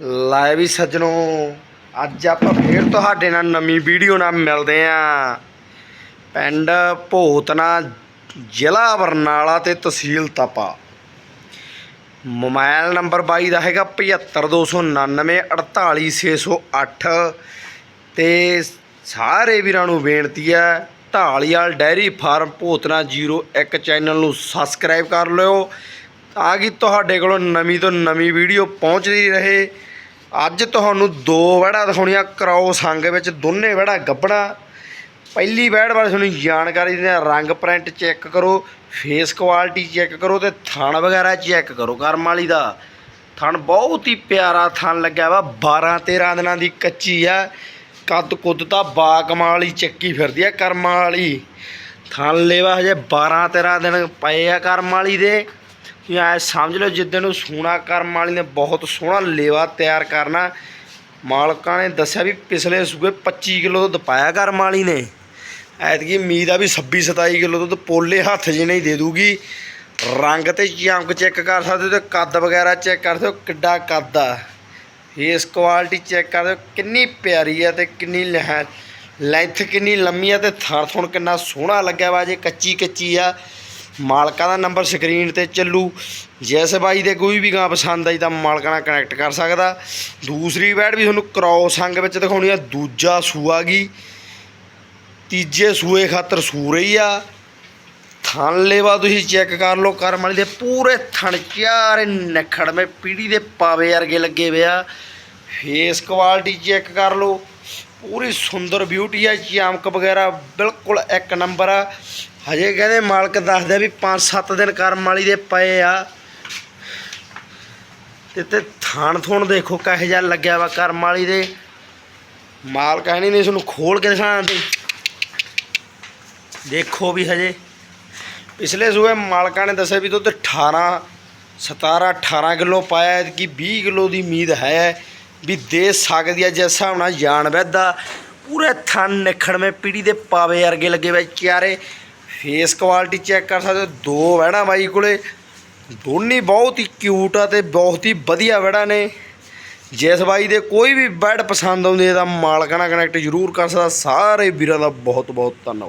ਲਾਏ ਵੀ ਸੱਜਣੋ, ਅੱਜ ਆਪਾਂ ਫੇਰ ਤੁਹਾਡੇ ਨਾਲ ਨਵੀਂ ਵੀਡੀਓ ਨਾਲ ਮਿਲਦੇ ਆਂ ਪਿੰਡ ਭੋਤਨਾ, ਜ਼ਿਲ੍ਹਾ ਬਰਨਾਲਾ ਤੇ ਤਹਿਸੀਲ ਤਪਾ। ਮੋਬਾਈਲ ਨੰਬਰ ਬਾਈ ਦਾ ਹੈਗਾ 7529 48608 ਤੇ ਸਾਰੇ ਵੀਰਾਂ ਨੂੰ ਬੇਨਤੀ ਹੈ, Dhaliwal dairy farm Bhotna 01 channel ਨੂੰ ਸਬਸਕ੍ਰਾਈਬ ਕਰ ਲਿਓ। ਤਾਂ ਕਿ ਤੁਹਾਡੇ ਕੋਲੋਂ ਨਵੀਂ ਤੋਂ ਨਵੀਂ ਵੀਡੀਓ ਪਹੁੰਚਦੀ ਰਹੇ। ਅੱਜ ਤੁਹਾਨੂੰ ਦੋ ਵੜਾ ਦਿਖਾਉਣੀਆਂ, ਕਰਾਓ ਸੰਗ ਵਿੱਚ ਦੋਨੇ ਵੜਾ ਗੱਬਣਾ ਪਹਿਲੀ ਵੈੜ ਬਾਰੇ ਤੁਹਾਨੂੰ ਜਾਣਕਾਰੀ ਦਿੰਦੇ ਹਾਂ, ਰੰਗ ਪ੍ਰਿੰਟ ਚੈੱਕ ਕਰੋ ਫੇਸ ਕੁਆਲਿਟੀ ਚੈੱਕ ਕਰੋ ਤੇ ਥਣ ਵਗੈਰਾ ਚੈੱਕ ਕਰੋ ਕਰਮ ਵਾਲੀ ਦਾ। ਥਣ ਬਹੁਤ ਹੀ ਪਿਆਰਾ ਥਣ ਲੱਗਿਆ ਵਾ 12 13 ਦਿਨਾਂ ਦੀ ਕੱਚੀ ਆ। ਕੱਦ ਕੁੱਦ ਤਾਂ ਬਾ ਕਮਾਲ ਵਾਲੀ ਚੱਕੀ ਫਿਰਦੀ ਆ ਕਰਮ ਵਾਲੀ। ਥਣ ਲੇਵਾ ਹਜੇ 12 13 ਦਿਨ ਪਏ ਆ ਕਰਮ ਵਾਲੀ ਦੇ। ਤੁਸੀਂ ਐ ਸਮਝ ਲਓ ਜਿੱਦਣ ਨੂੰ ਸੂਣਾ ਕਰਮ ਵਾਲੀ ਨੇ ਬਹੁਤ ਸੋਹਣਾ ਲੇਵਾ ਤਿਆਰ ਕਰਨਾ, ਮਾਲਕਾਂ ਨੇ ਦੱਸਿਆ ਵੀ ਪਿਛਲੇ ਸੂਏ 25 ਕਿਲੋ ਦੁੱਧ ਪਾਇਆ ਕਰਮ ਵਾਲੀ ਨੇ। ਐਤਕੀ ਉਮੀਦ ਆ ਵੀ 26 27 ਕਿਲੋ ਦੁੱਧ ਪੋਲੇ ਹੱਥ ਜਿਹੇ ਨਹੀਂ ਦੇ ਦੂਗੀ। ਰੰਗ ਤੇ ਚਮਕ ਚੈੱਕ ਕਰ ਸਕਦੇ ਹੋ ਤੇ ਕੱਦ ਵਗੈਰਾ ਚੈੱਕ ਕਰ ਸਕਦੇ ਹੋ ਕਿੱਡਾ ਕੱਦ ਆ। ਫੇਸ ਕੁਆਲਿਟੀ ਚੈੱਕ ਕਰ ਦਿਓ ਕਿੰਨੀ ਪਿਆਰੀ ਆ ਤੇ ਕਿੰਨੀ ਲਹਿ, ਲੈਂਥ ਕਿੰਨੀ ਲੰਮੀ ਆ ਤੇ ਥਣ ਥਣ ਕਿੰਨਾ ਸੋਹਣਾ ਲੱਗਿਆ ਵਾ, ਜੇ ਕੱਚੀ ਕੱਚੀ ਆ। ਮਾਲਕਾਂ ਦਾ ਨੰਬਰ ਸਕਰੀਨ ਤੇ ਚੱਲੂ। ਜਿਸ ਬਾਈ ਦੇ ਕੋਈ ਵੀ ਗਾਂ ਪਸੰਦ ਆਈ ਤਾਂ ਮਾਲਕਾਂ ਨਾਲ ਕਨੈਕਟ ਕਰ ਸਕਦਾ। ਦੂਸਰੀ ਵੈਡ ਵੀ ਤੁਹਾਨੂੰ ਕ੍ਰੋਸ ਅੰਗ ਵਿੱਚ ਦਿਖਾਉਣੀ ਆ, ਦੂਜਾ ਸੂਆ ਗਈ ਤੀਜੇ ਸੂਏ ਖਾਤਰ ਸੂ ਰਹੀ ਆ। ਥਣ ਲੇਵਾ ਤੁਸੀਂ ਚੈੱਕ ਕਰ ਲਓ, ਕਰਮ ਵਾਲੀ ਦੇ ਪੂਰੇ ਥਣ ਚਾਰੇ ਨਖੜਵੇਂ ਪੀੜੀ ਦੇ ਪਾਵੇ ਵਰਗੇ ਲੱਗੇ ਵੇ ਫੇਸ ਕੁਆਲਿਟੀ ਚੈੱਕ ਕਰ ਲਓ। ਪੂਰੀ ਸੁੰਦਰ ਬਿਊਟੀ ਆ, ਚਮਕ ਵਗੈਰਾ ਬਿਲਕੁਲ ਇੱਕ ਨੰਬਰ ਆ। ਹਜੇ ਕਹਿੰਦੇ ਮਾਲਕ ਦੱਸਦੇ ਵੀ 5-7 ਦਿਨ ਕਰਮ ਵਾਲੀ ਦੇ ਪਏ ਆ। ਤੇ ਤੇ ਥਣ ਥੁਣ ਦੇਖੋ ਕਿਹੋ ਜਿਹਾ ਲੱਗਿਆ ਵਾ ਕਰਮ ਵਾਲੀ ਦੇ। ਮਾਲ ਕਹਿਣੀ ਨਹੀਂ ਤੁਹਾਨੂੰ ਖੋਲ ਕੇ ਦਿਖਾਣਾ ਤੇ ਦੇਖੋ ਵੀ ਹਜੇ। ਪਿਛਲੇ ਸੂਏ ਮਾਲਕਾਂ ਨੇ ਦੱਸਿਆ ਵੀ ਦੁੱਧ 18 17 18 ਕਿਲੋ ਪਾਇਆ ਕਿ 20 ਕਿਲੋ ਦੀ ਉਮੀਦ ਹੈ ਵੀ ਦੇ ਸਕਦੀ ਹੈ ਜਿਸ ਹਿਸਾਬ ਨਾਲ ਜਾਣ ਵੈਦਾ। ਪੂਰੇ ਥਣ ਨਿਖੜਵੇਂ ਪੀੜੀ ਦੇ ਪਾਵੇ ਵਰਗੇ ਲੱਗੇ ਵੇ ਚਾਰੇ ਫੇਸ ਕੁਆਲਿਟੀ ਚੈੱਕ ਕਰ ਸਕਦੇ ਹੋ। ਦੋ ਵਹਿਣਾ ਬਾਈ ਕੋਲੇ। ਦੋਨੇ ਬਹੁਤ ਹੀ ਕਿਊਟ ਆ ਤੇ ਬਹੁਤ ਹੀ ਵਧੀਆ ਵੜਾ ਨੇ। ਜਿਸ ਬਾਈ ਦੇ ਕੋਈ ਵੀ ਬੈਡ ਪਸੰਦ ਆਉਂਦੀ ਹੈ ਤਾਂ ਮਾਲਕਾਂ ਨਾਲ ਕਨੈਕਟ ਜ਼ਰੂਰ ਕਰ ਸਕਦਾ। ਸਾਰੇ ਵੀਰਾਂ ਦਾ ਬਹੁਤ ਬਹੁਤ ਧੰਨਵਾਦ।